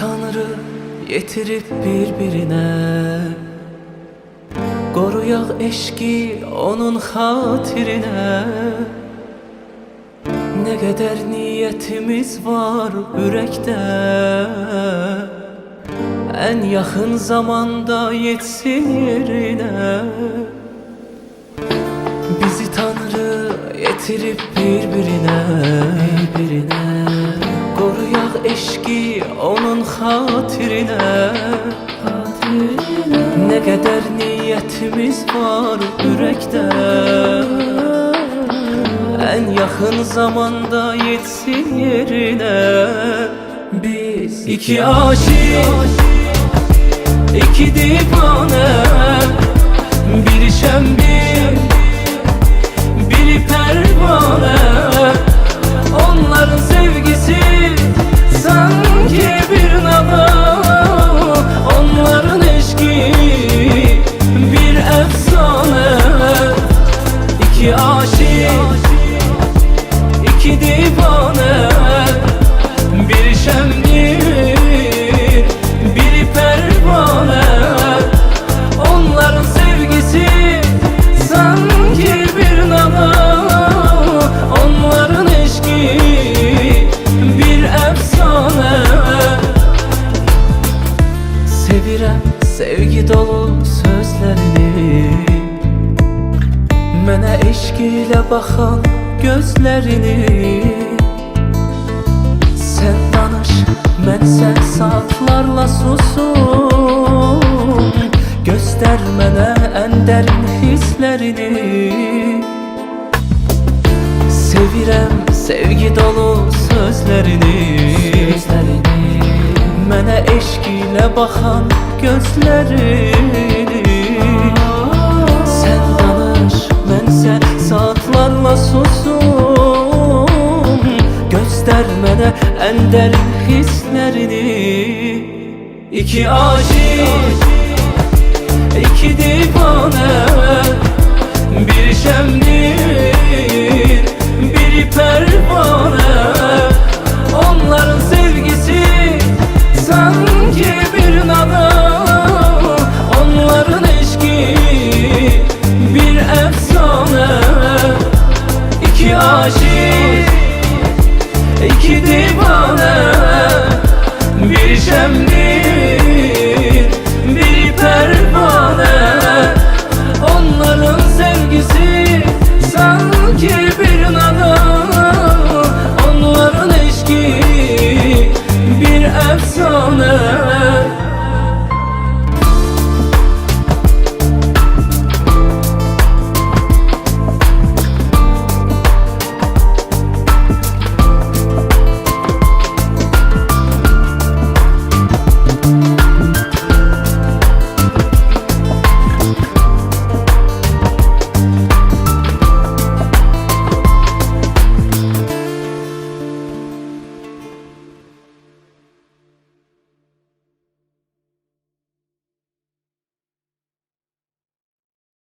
Tanrı getirip birbirine. Koruyak eşki onun hatirine Ne kadar niyetimiz var yürekte. En yakın zamanda yetsin yerine. Bizi Tanrı getirip birbirine. Birbirine Koruyak eşki onun hatirine Ne kadar niyetimiz var yürekte En yakın zamanda yetsin yerine. Biz iki aşık sevgi dolu sözlerini Mənə eşqilə baxan gözlərini Sən danış, mən sən saatlarla susum Göstər mənə ən dərin hisslərini Sevirəm sevgi dolu sözlərini Mənə eşq ilə baxan gözlərini Sən danış, mən sən saatlarla susum Göstər mənə ən dərin hisslərini İki aşık, iki divane Bir şemdir,